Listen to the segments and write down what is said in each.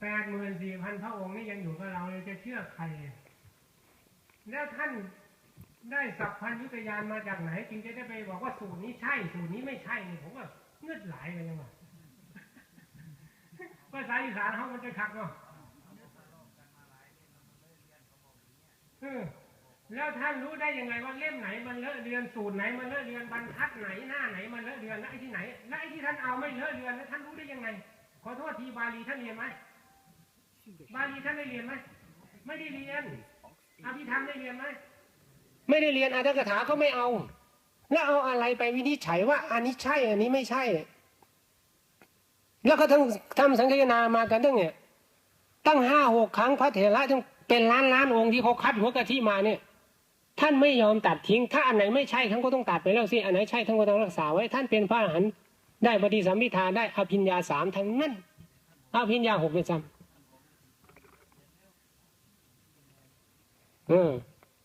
แปดหมื่นสี่พันพระองค์นี่ยังอยู่กับเราเลยจะเชื่อใคร แล้วท่านได้สัพพัญญุตยานมาจากไหนจึงจะได้ไปบอกว่าสูตรนี้ใช่สูตรนี้ไม่ใช่นี่ผมว่าเงือดไหลเลยยังไงภาษาอีสานเขามันจะขัดเนาะแล้วท่านรู้ได้ยังไงว่าเล่มไหนมันเลอะเลือนสูตรไหนมันเลอะเลือนบรรทัดไหนหน้าไหนมันเลอะเลือนแล้วไอ้ที่ไหนแล้วไอ้ที่ท่านเอาไม่เลอะเลือนแล้วท่านรู้ได้ยังไงขอโทษทีบาลีท่านเรียนไหม บาลีท่านได้เรียนไหมไม่ได้เรียนอภิธรรมได้เรียนไหมไม่ได้เรียนอัตถกถาก็ไม่เอา แล้วเอาอะไรไปวินิจฉัยว่า อันนี้ใช่อันนี้ไม่ใช่ แล้วก็ทั้งทำสังคายนามากันตั้งเนี่ยตั้งห้าหกครั้งพระเถระทั้งเป็นล้านล้านองค์ที่เขาคัดหัวกะทิมาเนี่ย ท่านไม่ยอมตัดทิ้ง ถ้าอันไหนไม่ใช่ท่านก็ต้องตัดไปแล้วสิอันไหนใช่ท่านก็ต้องรักษาไว้ ท่านเป็นพระอรหันต์ได้ปฏิสัมพิทาได้อภิญญาสามทั้งนั้นอภิญญาหกเป็นซ้ำ เออ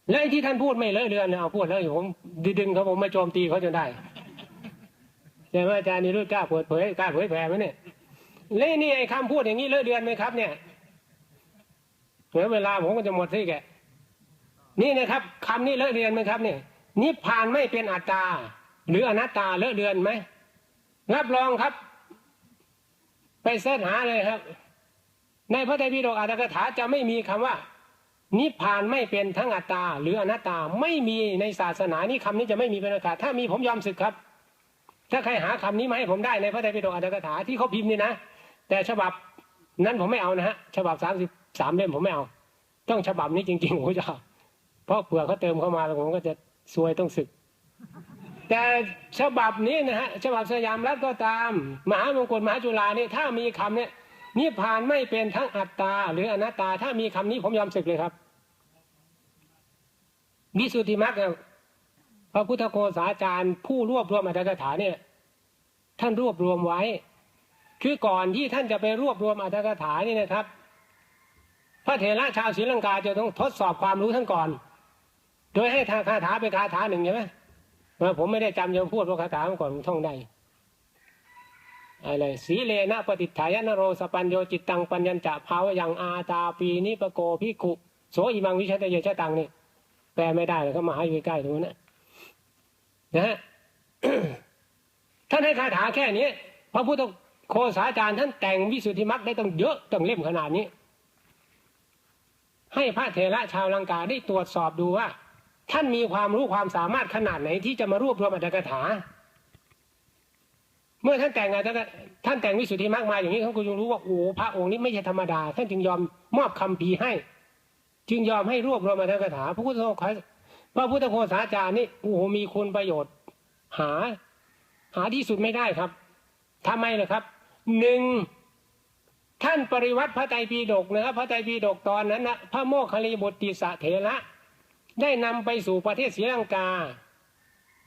แล้วไอ้ที่ท่านพูดไม่เลอะเลือนเนี่ยเอาพูดแล้วผมดึงเขาผมมาโจมตีเขาจนได้ใช่ไหมอาจารย์นี่รู้กล้าเปิดเผยกล้าเผยแผ่ไหมเนี่ยเล่นี่ไอ้คำพูดอย่างนี้เลอะเดือนไหมครับ เนี่ยเหลือเวลาผมก็จะหมดที่แกนี่นะครับคำนี้เลอะเดือนไหมครับ เนี่ยนิพพานไม่เป็นอัตตา หรืออนัตตาเลอะเดือนไหมรับรองครับ ไปเสิร์ชหาเลยครับ ในพระไตรปิฎกอัตถกถาจะไม่มีคำว่า นิพพานไม่เป็นทั้งอัตตาหรืออนัตตาไม่มีในศาสนานี้คำนี้จะไม่มีเป็นอากาศถ้ามีผมยอมศึกครับ ถ้าใครหาคำนี้มาให้ผมได้ในพระไตรปิฎกอัตถกถาที่เขาพิมพ์นี่นะแต่ฉบับนั้นผมไม่เอานะฮะฉบับสามสิบสามเล่มผมไม่เอา ต้องฉบับนี้จริงๆผมจะเพราะเผื่อเขาเติมเข้ามาแล้วผมก็จะซวยต้องศึก แต่ฉบับนี้นะฮะฉบับสยามรัฐก็ตาม มหามงคลมหาจุฬาเนี่ยถ้ามีคำเนี่ยนิพพานไม่เป็นทั้งอัตตาหรืออนัตตา ถ้ามีคำนี้ผมยอมศึกเลยครับ วิสุทธิมรรคพระพุทธโฆษาจารย์ ผู้รวบรวมอัตถกถาเนี่ย ท่านรวบรวมไว้ คือก่อนที่ท่านจะไปรวบรวมอัตถกถานี่นะครับ พระเถระชาวศรีลังกาจะต้องทดสอบความรู้ท่านก่อน โดยให้ทางคาถาเป็นคาถาหนึ่งใช่ไหมผมไม่ได้จำจะพูดว่าคาถาก่อนท่องได้อะไรสีเลนะปฏิฐายนโรสปัญโยจิตตังปัญญจะภาวยังอาตาปีนิปโกพิกุโสอิมังวิชตเยชะตังนี่ แปลไม่ได้เลยเขามาให้ใกล้ๆตรงนั้นนะฮะท่านให้คาถาแค่นี้พระพุทธโคสาจารย์ท่านแต่งวิสุทธิมรรคได้ต้องเยอะต้องเล่มขนาดนี้ ให้พระเถระชาวลังกาได้ตรวจสอบดูว่า ท่านมีความรู้ความสามารถขนาดไหนที่จะมารวบรวมอัตถกถา เมื่อท่านแต่งอัตถกท่านแต่งวิสุทธิมรรคมาอย่างนี้เขานก็จะรู้ว่าโอ้พระองค์นี้ไม่ใช่ธรรมดา ท่านจึงยอมมอบคำพีให้ จึงยอมให้รวบรวมอัตถกถาพระพุทธโฆพระพุทธโฆษาจารย์นี่โอ้โหมีคุณประโยชน์ หา หาที่สุดไม่ได้ครับทำไมล่ะครับหนึ่งท่านปริวัติพระไตรปิฎกนะครับพระไตรปิฎกตอนนั้นนะพระโมคคัลลีบุตติสะเถระได้นำไปสู่ประเทศศรีลังกา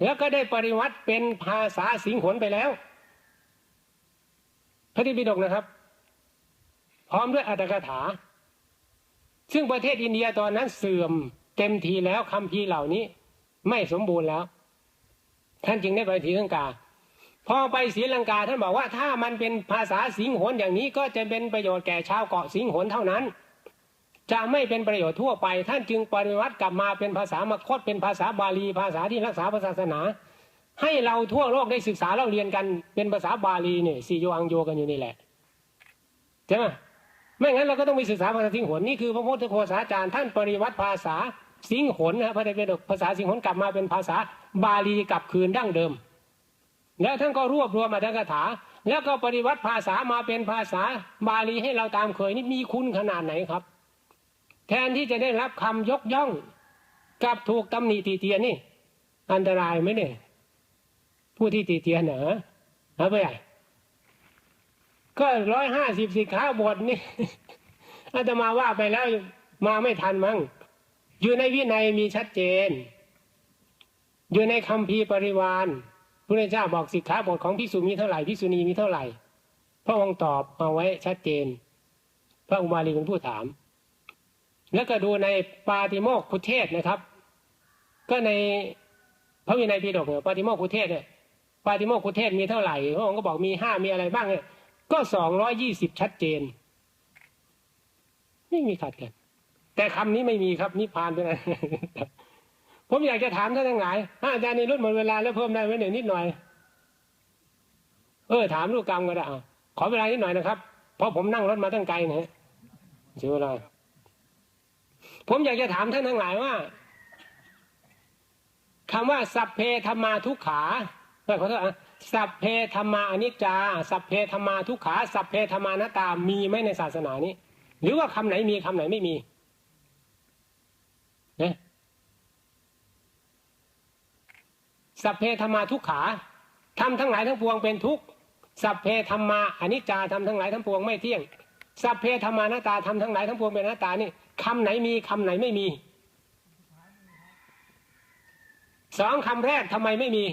แล้วก็ได้ปริวัติเป็นภาษาสิงหนไปแล้ว พระไตรปิฎกนะครับ พร้อมด้วยอัตถกถา ซึ่งประเทศอินเดียตอนนั้นเสื่อมเต็มทีแล้วคำพีเหล่านี้ ไม่สมบูรณ์แล้ว ท่านจึงได้ไปศรีลังกา พอไปศรีลังกาท่านบอกว่าถ้ามันเป็นภาษาสิงหนอย่างนี้ก็จะเป็นประโยชน์แก่ชาวเกาะสิงหนเท่านั้น จะไม่เป็นประโยชน์ทั่วไป ท่านจึงปฏิวัติกลับมาเป็นภาษามคตเป็นภาษาบาลี ภาษาที่รักษาศาสนา ให้เราทั่วโลกได้ศึกษาเราเรียนกันเป็นภาษาบาลีเนี่ยสี่โยอังโยกันอยู่นี่แหละใช่ไหม ไม่งั้นเราก็ต้องไปศึกษาภาษาสิงหนนี่คือพระพุทธโฆษาจารย์ท่านปริวัติภาษาสิงหนนะพระไตรปิฎกภาษาสิงหนกลับมาเป็นภาษาบาลีกลับคืนดั้งเดิม แล้วท่านก็รวบรวมมาทั้งคาถา แล้วก็ปฏิวัติภาษามาเป็นภาษาบาลีให้เราตามเคยนี่มีคุณขนาดไหนครับ แทนที่จะได้รับคำยกย่องกับถูกตำหนิตีเตียนนี่ อันตรายไหมเนี่ยผู้ที่ตีเตียนเหรอฮะไปใหญ่ ก็ร้อยห้าสิบสิขาบทนี่อาตมาว่าไปแล้วมาไม่ทันมั้งอยู่ในวินัยมีชัดเจน อยู่ในคำพีปริวานพระเจ้าบอกสิกขาบทของพิสุมีเท่าไหร่พิสุณีมีเท่าไหร่ พระองค์ตอบเอาไว้ชัดเจน พระอุบาลีเป็นผู้ถาม แล้วก็ดูในปาติโมกขุเทศนะครับ ก็ในพระวินัยปิฎกเนี่ยปาติโมกขุเทศเนี่ยปาติโมกขุเทศมีเท่าไหร่พระองค์ก็บอกมีห้ามีอะไรบ้างเนี่ย ก็สองร้อยี่สิบชัดเจน ไม่มีขัดกัน แต่คำนี้ไม่มีครับนิพพานด้วยนะผมอยากจะถามท่านทั้งหลายถ้าอาจารย์ในรุ่นหมดเวลาแล้วเพิ่มได้ไหมหนึ่งนิดหน่อย เออ ถามลูกกรรมก็ได้ขอเวลานิดหน่อยนะครับ เพราะผมนั่งรถมาตั้งไกลนะฮะเสียเวลาผมอยากจะถามท่านทั้งหลายว่าคำว่าสัพเพธรรมาทุกขาเออขอโทษอะ สัพเพธรรมาอนิจจา สัพเพธรรมาทุกขา สัพเพธรรมานาตา มีไหมในศาสนานี้ หรือว่าคำไหนมีคำไหนไม่มีเนี่ยสัพเพธรรมาทุกขาทำทั้งหลายทั้งปวงเป็นทุกข์สัพเพธรรมาอนิจจาทำทั้งหลายทั้งปวงไม่เที่ยง สัพเพธรรมานาตาทำทั้งหลายทั้งปวงเป็นนัตตานี่คำไหนมีคำไหนไม่มีสองคำแรกทำไมไม่มี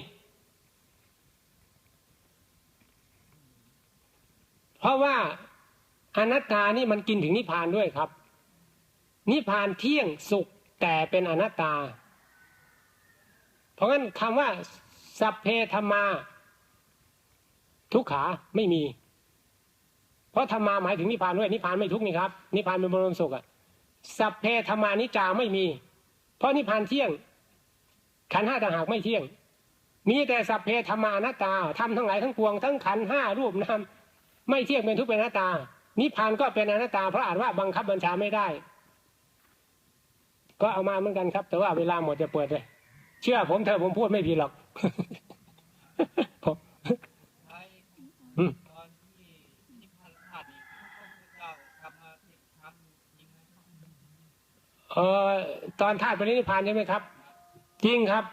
เพราะว่าอนัตตานี่มันกินถึงนิพพานด้วยครับ นิพพานเที่ยงสุขแต่เป็นอนัตตา เพราะงั้นคำว่า สัพเพธรรมา ทุกขาไม่มี เพราะธรรมาหมายถึงนิพพานด้วยนิพพานไม่ทุกนี่ครับนิพพานเป็นบรมสุขอะสัพเพธรรมานิจาไม่มี เพราะนิพพานเที่ยง ขันห้าต่างหากไม่เที่ยง มีแต่สัพเพธรรมานัตตาทำทั้งหลายทั้งปวงทั้งขันห้ารูปนาม ไม่เที่ยงเป็นทุกเป็นอนัตตา นิพพานก็เป็นอนัตตา เพราะอ่านว่าบังคับบัญชาไม่ได้ ก็เอามาเหมือนกันครับ แต่ว่าเวลาหมดจะเปิดเลย เชื่อผมเถอะผมพูดไม่ผิดหรอกผมใช่อืมตอนท้าทำมาทำจริงไหมเอ่อตอนธาตุปรินิพพานใช่ไหมครับ จริงครับ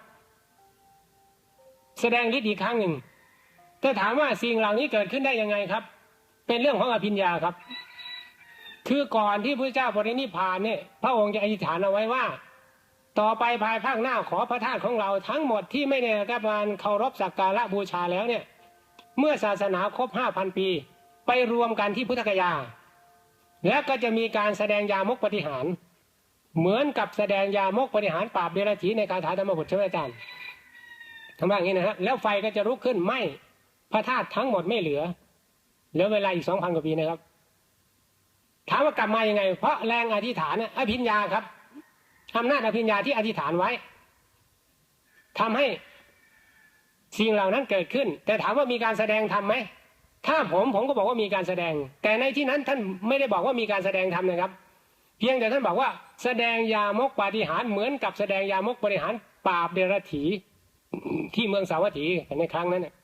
แสดงฤทธิ์อีกครั้งหนึ่งแต่ถามว่าสิ่งเหล่านี้เกิดขึ้นได้ยังไงครับ เป็นเรื่องของอภิญญาครับ คือก่อนที่พระเจ้าปรินิพานเนี่ย พระองค์จะอธิษฐานเอาไว้ว่า ต่อไปภายภาคหน้าขอพระธาตุของเราทั้งหมดที่ไม่ได้รับการเคารพสักการะบูชาแล้วเนี่ย เมื่อศาสนาครบห้าพันปี ไปรวมกันที่พุทธกยา และก็จะมีการแสดงยามกปฏิหารเหมือนกับแสดงยามกปฏิหารปราบเดรัจฉีในกาถาธรรมบทใช่ไหมอาจารย์ทำแบบนี้นะครับแล้วไฟก็จะลุกขึ้นไหม้พระธาตุทั้งหมดไม่เหลือ เหลือเวลาอีกสองพันกว่าปีนะครับ ถามว่ากลับมายังไง เพราะแรงอธิษฐานน่ะอภิญญาครับอำนาจอภิญญาที่อธิษฐานไว้ทำให้สิ่งเหล่านั้นเกิดขึ้น แต่ถามว่ามีการแสดงทำไหมถ้าผมผมก็บอกว่ามีการแสดง แต่ในที่นั้นท่านไม่ได้บอกว่ามีการแสดงทำนะครับ เพียงแต่ท่านบอกว่า แสดงยามกปาฏิหารย์เหมือนกับแสดงยามกปฏิหารปราบเดรัจฉีที่เมืองสาวัตถีในครั้งนั้นนะ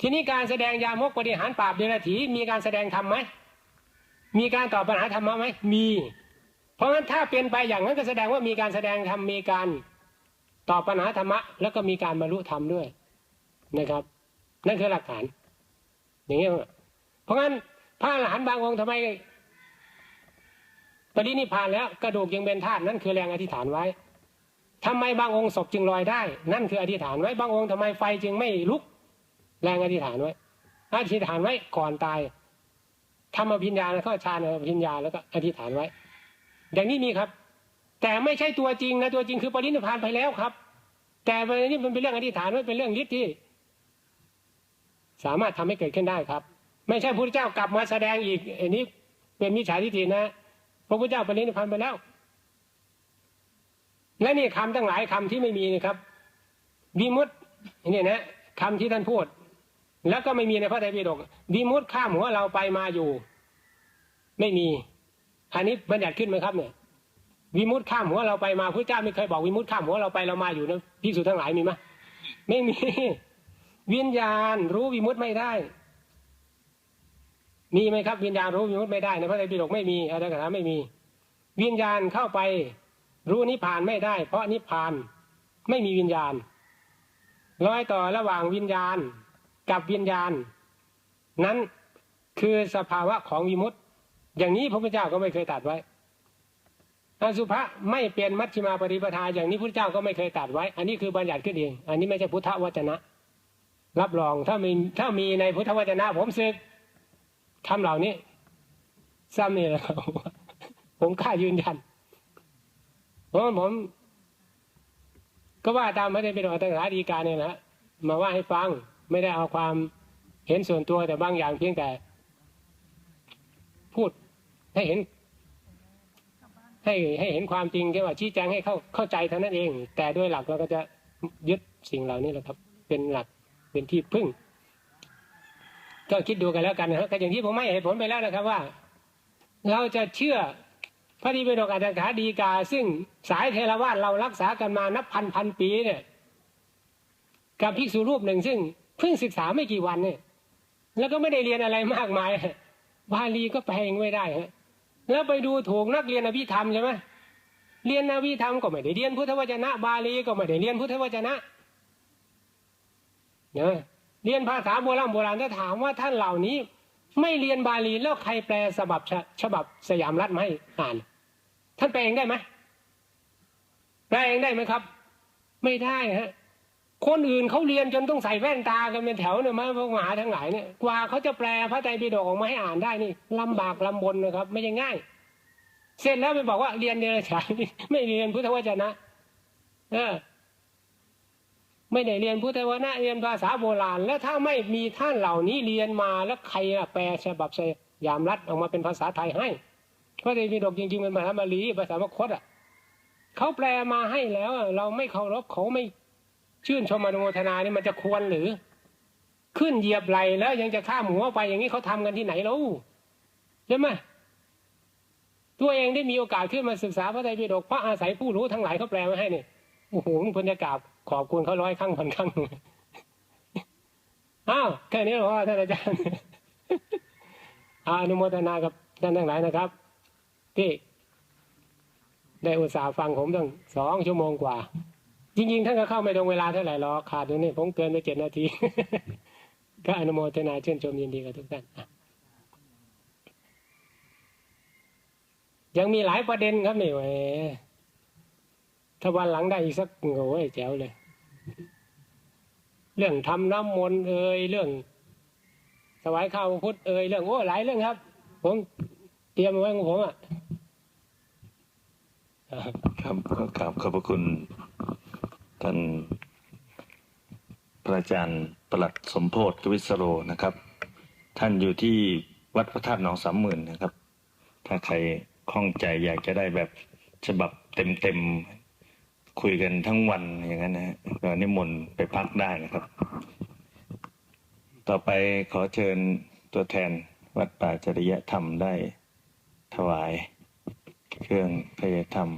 ทีนี้การแสดงยามกปฏิหารปราบเดรัจฉีมีการแสดงทำไหมมีการตอบปัญหาธรรมะไหมมี เพราะฉะนั้นถ้าเป็นไปอย่างนั้นก็แสดงว่ามีการแสดงธรรมมีการตอบปัญหาธรรมะ แล้วก็มีการบรรลุธรรมด้วยนะครับ นั่นคือหลักฐาน อย่างนี้ยเพราะงั้นพระอรหันต์บางองค์ทำไมปรินิพานแล้วกระดูกยังเป็นธาตุนั่นคือแรงอธิษฐานไว้ทำไมบางองค์ศพจึงลอยได้ นั่นคืออธิษฐานไว้บางองค์ทำไมไฟจึงไม่ลุก แรงอธิษฐานไว้อธิษฐานไว้ก่อนตายทำอภิญญาแล้วก็ฌานอภิญญาแล้วก็อธิษฐานไว้ อย่างนี้มีครับ แต่ไม่ใช่ตัวจริงนะตัวจริงคือปรินิพพานไปแล้วครับ แต่วันนี้มันเป็นเรื่องอธิษฐานไว้เป็นเรื่องฤทธิ์ที่ สามารถทำให้เกิดขึ้นได้ครับ ไม่ใช่พระพุทธเจ้ากลับมาแสดงอีกอันนี้เป็นมิจฉาทิฏฐินะพระพุทธเจ้าปรินิพพานไปแล้ว และนี่คำทั้งหลายคำที่ไม่มีนะครับวิมุตเนี่นะคำที่ท่านพูด แล้วก็ไม่มีในพระไตรปิฎกวิมุตข้ามหัวเราไปมาอยู่ ไม่มี อันนี้บัญญัติขึ้นไหมครับเนี่ยวิมุตข้ามหัวเราไปมาพระเจ้าไม่เคยบอกวิมุตข้ามหัวเราไปเรามาอยู่นะพิสูจทั้งหลายมีไหมไม่มี วิญญาณรู้วิมุตไม่ได้ มีไหมครับ วิญญาณรู้วิมุตไม่ได้ในพระไตรปิฎกไม่มีอาจารย์คาถาไม่มี วิญญาณเข้าไป รู้นิพพานไม่ได้ เพราะนิพพานไม่มีวิญญาณร้อยต่อระหว่างวิญญาณ กับวิญญาณ นั้นคือสภาวะของวิมุตติ อย่างนี้พระพุทธเจ้าก็ไม่เคยตัดไว้อาสุภะไม่เป็นมัชฌิมาปฏิปทาอย่างนี้พระพุทธเจ้าก็ไม่เคยตัดไว้ อันนี้คือบัญญัติขึ้นเอง อันนี้ไม่ใช่พุทธวจนะ รับรองถ้ามีถ้ามีในพุทธวจนะ ผมซึกทำเหล่านี้ซ้ำนี่แหละผมกล้ายืนยันเพราะผม ก็ว่าตามไม่ได้เป็นอัตถาดีการเนี่ยนะมาว่าให้ฟัง ไม่ได้เอาความเห็นส่วนตัวแต่บางอย่างเพียงแต่ พูดให้เห็น ให้ให้เห็นความจริงแค่ว่าชี้แจงให้เข้าเข้าใจเท่านั้นเอง แต่โดยหลักเราก็จะยึดสิ่งเหล่านี้แหละครับ เป็นหลักเป็นที่พึ่ง ก็คิดดูกันแล้วกันนะฮะก็อย่างที่ผมให้เหตุผลไปแล้วนะครับว่า เราจะเชื่อพระดีเป็นอกอัตถกาดีกา ซึ่งสายเทรวาสเรารักษากันมานับพันพันปีเนี่ย กับภิกษุรูปหนึ่งซึ่ง เพิ่งศึกษาไม่กี่วันเนี่ยแล้วก็ไม่ได้เรียนอะไรมากมายบาลีก็แปลเองไม่ได้ฮะแล้วไปดูถูกนักเรียนอภิธรรมใช่ไหมเรียนอภิธรรมก็ไม่ได้เรียนพุทธวจนะ บาลีก็ไม่ได้เรียนพุทธวจนะเนี่ยเรียนภาษาโบราณโบราณถ้าถามว่าท่านเหล่านี้ ไม่เรียนบาลีแล้วใครแปลฉบับฉฉบับสยามรัฐมาให้อ่าน ท่านแปลเองได้ไหมแปลเองได้ไหมครับ ไม่ได้ฮะ คนอื่นเขาเรียนจนต้องใส่แว่นตากันเป็นแถวเนี่ยมาพวกมหาทั้งหลายเนี่ยกว่าเขาจะแปลพระไตรปิฎกออกมาให้อ่านได้นี่ลำบากลำบนนะครับ ไม่ใช่ง่าย เสร็จแล้วไปบอกว่าเรียนเดรัจฉานไม่เรียนพุทธวจนะ เออ ไม่ได้เรียนพุทธวจนะเรียนภาษาโบราณ แล้วถ้าไม่มีท่านเหล่านี้เรียนมาแล้วใครแปลฉบับสยามรัฐออกมาเป็นภาษาไทยให้พระไตรปิฎกจริงๆเป็นภาษาบาลีภาษามคตอะเขาแปลมาให้แล้วเราไม่เคารพเขาไม่ ชื่นชมอนุโมทนานี่มันจะควรหรือ ขึ้นเหยียบไหลแล้วยังจะข้ามหัวไปอย่างนี้เขาทำกันที่ไหนแล้วใช่ไหมตัวเองได้มีโอกาสขึ้นมาศึกษาพระไตรปิฎกเพราะอาศัยผู้รู้ทั้งหลายเขาแปลมาให้เนี่ยโอ้โหพันยากาศขอบคุณเขาร้อยครั้งพันครั้งอ้าวแค่นี้หรอท่านอาจารย์อนุโมทนากับท่านทั้งหลายนะครับ ที่ได้อุตส่าห์ฟังผมตั้งสองชั่วโมงกว่า จริงๆ ท่านก็เข้าไม่ตรงเวลาเท่าไหร่หรอกขาดตรงนี้ผมเกินไปเจ็ดนาที ก็อนุโมทนาเชิญชมยินดีกับทุกท่านยังมีหลายประเด็นครับนี่แหมถ้าวันหลังได้อีกสักโอ้ยแจ๋วเลย เรื่องทำน้ำมนต์เอ่ยเรื่องถวายข้าวพุทธเอ่ยเรื่องโอ้หลายเรื่องครับ ผมเตรียมไว้ของผมอะครับก็กราบขอบพระคุณ ท่านพระอาจารย์ประหลัดสมโพธิกวิสโรนะครับ ท่านอยู่ที่วัดพระธาตุหนองสามหมื่นนะครับ ถ้าใครข้องใจอยากจะได้แบบฉบับเต็มๆคุยกันทั้งวันอย่างนั้นนะฮะก็นิมนต์ไปพักได้นะครับ ต่อไปขอเชิญตัวแทนวัดป่าจริยธรรมได้ถวาย เครื่องพยธรรม